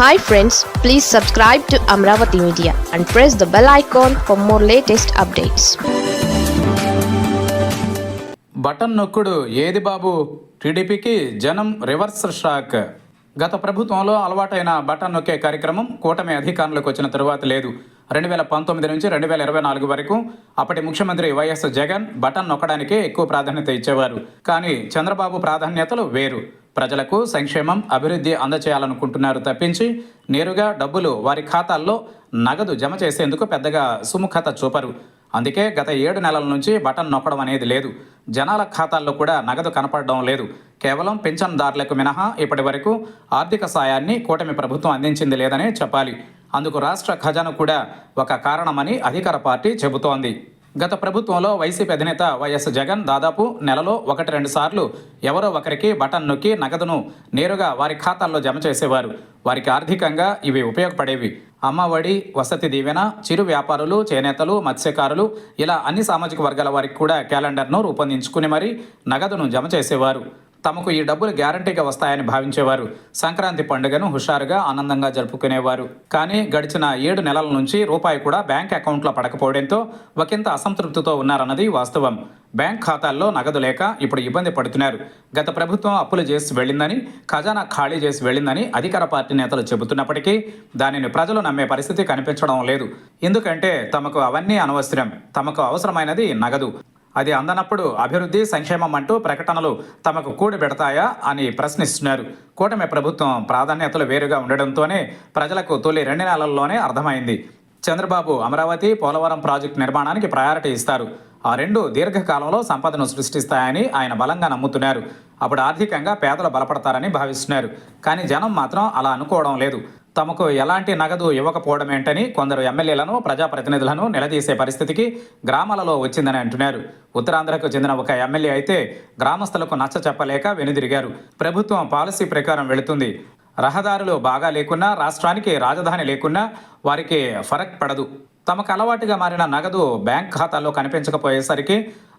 Hi friends please subscribe to Amaravati media and press the bell icon for more latest updates button నొక్కుడు. ఏది బాబు? టీడీపీకి జనం reverse shock. గత ప్రభుత్వంలో అలవాటైన button నొక్కే కార్యక్రమం కూటమి అధికారంలోకి వచ్చిన తరువాత లేదు. రెండు వేల పంతొమ్మిది నుంచి రెండు వేల ఇరవై నాలుగు వరకు అప్పటి ముఖ్యమంత్రి వైఎస్ జగన్ బటన్ నొక్కడానికే ఎక్కువ ప్రాధాన్యత ఇచ్చేవారు. కానీ చంద్రబాబు ప్రాధాన్యతలు వేరు. ప్రజలకు సంక్షేమం అభివృద్ధి అందచేయాలనుకుంటున్నారు తప్పించి నేరుగా డబ్బులు వారి ఖాతాల్లో నగదు జమ చేసేందుకు పెద్దగా సుముఖత చూపరు. అందుకే గత ఏడు నెలల నుంచి బటన్ నొక్కడం అనేది లేదు. జనాల ఖాతాల్లో కూడా నగదు కనపడడం లేదు. కేవలం పింఛన్దారులకు మినహా ఇప్పటి వరకు ఆర్థిక సాయాన్ని కూటమి ప్రభుత్వం అందించింది లేదనే చెప్పాలి. అందుకు రాష్ట్ర ఖజానా కూడా ఒక కారణమని అధికార పార్టీ చెబుతోంది. గత ప్రభుత్వంలో వైసీపీ అధినేత వైఎస్ జగన్ దాదాపు నెలలో ఒకటి రెండు సార్లు ఎవరో ఒకరికి బటన్ నొక్కి నగదును నేరుగా వారి ఖాతాల్లో జమ చేసేవారు. వారికి ఆర్థికంగా ఇవి ఉపయోగపడేవి. అమ్మఒడి వసతి దీవెన చిరు వ్యాపారులు చేనేతలు మత్స్యకారులు ఇలా అన్ని సామాజిక వర్గాల వారికి కూడా క్యాలెండర్ను రూపొందించుకుని మరీ నగదును జమ చేసేవారు. తమకు ఈ డబ్బులు గ్యారంటీగా వస్తాయని భావించేవారు. సంక్రాంతి పండుగను హుషారుగా ఆనందంగా జరుపుకునేవారు. కానీ గడిచిన ఏడు నెలల నుంచి రూపాయి కూడా బ్యాంక్ అకౌంట్లో పడకపోవడంతో ఒకంత అసంతృప్తితో ఉన్నారన్నది వాస్తవం. బ్యాంక్ ఖాతాల్లో నగదు లేక ఇప్పుడు ఇబ్బంది పడుతున్నారు. గత ప్రభుత్వం అప్పులు చేసి వెళ్ళిందని ఖజానా ఖాళీ చేసి వెళ్ళిందని అధికార పార్టీ నేతలు చెబుతున్నప్పటికీ దానిని ప్రజలు నమ్మే పరిస్థితి కనిపించడం లేదు. ఎందుకంటే తమకు అవన్నీ అనవసరం. తమకు అవసరమైనది నగదు. అది అందనప్పుడు అభివృద్ధి సంక్షేమం అంటూ ప్రకటనలు తమకు కూడి పెడతాయా అని ప్రశ్నిస్తున్నారు. కూటమి ప్రభుత్వం ప్రాధాన్యతలు వేరుగా ఉండడంతోనే ప్రజలకు తొలి రెండు నెలల్లోనే అర్థమైంది. చంద్రబాబు అమరావతి పోలవరం ప్రాజెక్టు నిర్మాణానికి ప్రయారిటీ ఇస్తారు. ఆ రెండు దీర్ఘకాలంలో సంపదను సృష్టిస్తాయని ఆయన బలంగా నమ్ముతున్నారు. అప్పుడు ఆర్థికంగా పేదలు బలపడతారని భావిస్తున్నారు. కానీ జనం మాత్రం అలా అనుకోవడం లేదు. తమకు ఎలాంటి నగదు ఇవ్వకపోవడం ఏంటని కొందరు ఎమ్మెల్యేలను ప్రజాప్రతినిధులను నిలదీసే పరిస్థితికి గ్రామాలలో వచ్చిందని అంటున్నారు. ఉత్తరాంధ్రకు చెందిన ఒక ఎమ్మెల్యే అయితే గ్రామస్తులకు నచ్చ చెప్పలేక వెనుదిరిగారు. ప్రభుత్వం పాలసీ ప్రకారం వెళుతుంది. రహదారులు బాగా లేకున్నా రాష్ట్రానికి రాజధాని లేకున్నా వారికి ఫరక్ పడదు. తమకు అలవాటుగా మారిన నగదు బ్యాంక్ ఖాతాల్లో కనిపించకపోయేసరికి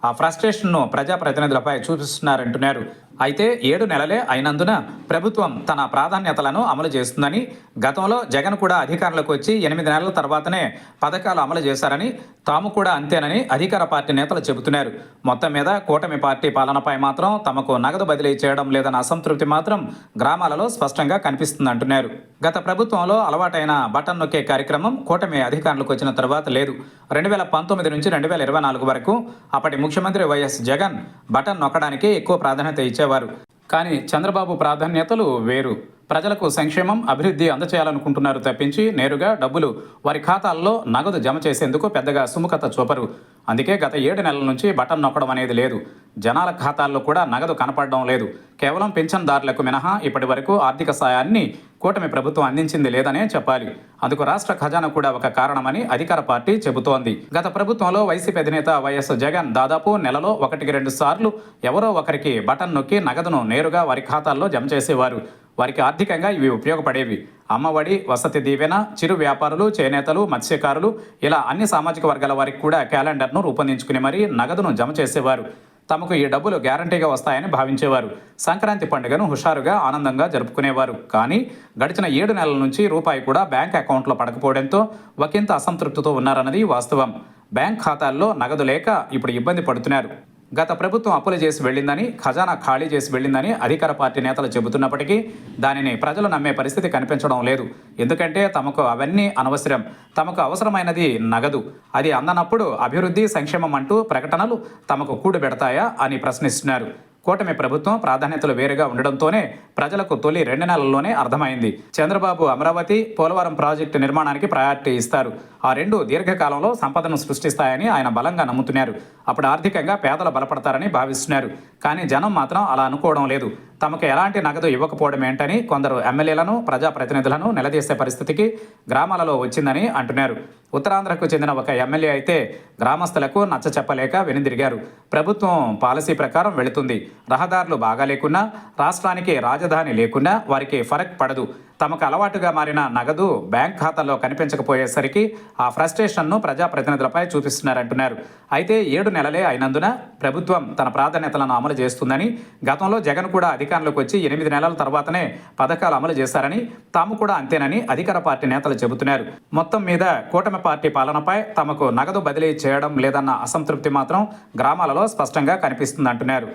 ఆ ఫ్రస్ట్రేషన్ను ప్రజాప్రతినిధులపై చూపిస్తున్నారంటున్నారు. అయితే ఏడు నెలలే అయినందున ప్రభుత్వం తన ప్రాధాన్యతలను అమలు చేస్తుందని గతంలో జగన్ కూడా అధికారంలోకి వచ్చి ఎనిమిది నెలల తర్వాతనే పథకాలు అమలు చేశారని తాము కూడా అంతేనని అధికార పార్టీ నేతలు చెబుతున్నారు. మొత్తం మీద కూటమి పార్టీ పాలనపై మాత్రం తమకు నగదు బదిలీ చేయడం లేదన్న అసంతృప్తి మాత్రం గ్రామాలలో స్పష్టంగా కనిపిస్తుందంటున్నారు. గత ప్రభుత్వంలో అలవాటైన బటన్ నొక్కే కార్యక్రమం కూటమి అధికారంలోకి వచ్చిన తర్వాత లేదు. రెండు వేల పంతొమ్మిది నుంచి రెండు వేల ఇరవై నాలుగు వరకు అప్పటి ముఖ్యమంత్రి వైఎస్ జగన్ బటన్ నొక్కడానికి ఎక్కువ ప్రాధాన్యత ఇచ్చేవారు. కానీ చంద్రబాబు ప్రాధాన్యతలు వేరు. ప్రజలకు సంక్షేమం అభివృద్ధి అందచేయాలనుకుంటున్నారు తప్పించి నేరుగా డబ్బులు వారి ఖాతాల్లో నగదు జమ చేసేందుకు పెద్దగా సుముఖత చూపరు. అందుకే గత ఏడు నెలల నుంచి బటన్ నొక్కడం అనేది లేదు. జనాల ఖాతాల్లో కూడా నగదు కనపడడం లేదు. కేవలం పింఛన్దారులకు మినహా ఇప్పటి వరకు ఆర్థిక సాయాన్ని కూటమి ప్రభుత్వం అందించింది లేదనే చెప్పాలి. అందుకు రాష్ట్ర ఖజానా కూడా ఒక కారణమని అధికార పార్టీ చెబుతోంది. గత ప్రభుత్వంలో వైసీపీ అధినేత వైఎస్ జగన్ దాదాపు నెలలో ఒకటికి రెండు సార్లు ఎవరో ఒకరికి బటన్ నొక్కి నగదును నేరుగా వారి ఖాతాల్లో జమ చేసేవారు. వారికి ఆర్థికంగా ఇవి ఉపయోగపడేవి. అమ్మఒడి వసతి దీవెన చిరు వ్యాపారులు చేనేతలు మత్స్యకారులు ఇలా అన్ని సామాజిక వర్గాల వారికి కూడా క్యాలెండర్ను రూపొందించుకుని మరీ నగదును జమ చేసేవారు. తమకు ఈ డబ్బులు గ్యారంటీగా వస్తాయని భావించేవారు. సంక్రాంతి పండుగను హుషారుగా ఆనందంగా జరుపుకునేవారు. కానీ గడిచిన ఏడు నెలల నుంచి రూపాయి కూడా బ్యాంక్ అకౌంట్లో పడకపోవడంతో ఒకంత అసంతృప్తితో ఉన్నారన్నది వాస్తవం. బ్యాంక్ ఖాతాల్లో నగదు లేక ఇప్పుడు ఇబ్బంది పడుతున్నారు. గత ప్రభుత్వం అప్పులు చేసి వెళ్ళిందని ఖజానా ఖాళీ చేసి వెళ్ళిందని అధికార పార్టీ నేతలు చెబుతున్నప్పటికీ దానిని ప్రజలు నమ్మే పరిస్థితి కనిపించడం లేదు. ఎందుకంటే తమకు అవన్నీ అనవసరం. తమకు అవసరమైనది నగదు. అది అందనప్పుడు అభివృద్ధి సంక్షేమం అంటూ ప్రకటనలు తమకు కూడుబెడతాయా అని ప్రశ్నిస్తున్నారు. కూటమి ప్రభుత్వం ప్రాధాన్యతలు వేరుగా ఉండడంతోనే ప్రజలకు తొలి రెండు నెలల్లోనే అర్థమైంది. చంద్రబాబు అమరావతి పోలవరం ప్రాజెక్టు నిర్మాణానికి ప్రయారిటీ ఇస్తారు. ఆ రెండు దీర్ఘకాలంలో సంపదను సృష్టిస్తాయని ఆయన బలంగా నమ్ముతున్నారు. అప్పుడు ఆర్థికంగా పేదలు బలపడతారని భావిస్తున్నారు. కానీ జనం మాత్రం అలా అనుకోవడం లేదు. తమకు ఎలాంటి నగదు ఇవ్వకపోవడం ఏంటని కొందరు ఎమ్మెల్యేలను ప్రజాప్రతినిధులను నిలదీసే పరిస్థితికి గ్రామాలలో వచ్చిందని అంటున్నారు. ఉత్తరాంధ్రకు చెందిన ఒక ఎమ్మెల్యే అయితే గ్రామస్తులకు నచ్చ చెప్పలేక వెనుదిరిగారు. ప్రభుత్వం పాలసీ ప్రకారం వెళుతుంది. రహదారులు బాగా లేకున్నా రాష్ట్రానికి రాజధాని లేకున్నా వారికి ఫరక్ పడదు. తమకు అలవాటుగా మారిన నగదు బ్యాంక్ ఖాతాలో కనిపించకపోయేసరికి ఆ ఫ్రస్ట్రేషన్ను ప్రజాప్రతినిధులపై చూపిస్తున్నారంటున్నారు. అయితే ఏడు నెలలే అయినందున ప్రభుత్వం తన ప్రాధాన్యతలను అమలు చేస్తుందని గతంలో జగన్ కూడా అధికారంలోకి వచ్చి ఎనిమిది నెలల తర్వాతనే పథకాలు అమలు చేశారని తాము కూడా అంతేనని అధికార పార్టీ నేతలు చెబుతున్నారు. మొత్తం మీద కూటమి పార్టీ పాలనపై తమకు నగదు బదిలీ చేయడం లేదన్న అసంతృప్తి మాత్రం గ్రామాలలో స్పష్టంగా కనిపిస్తుందంటున్నారు.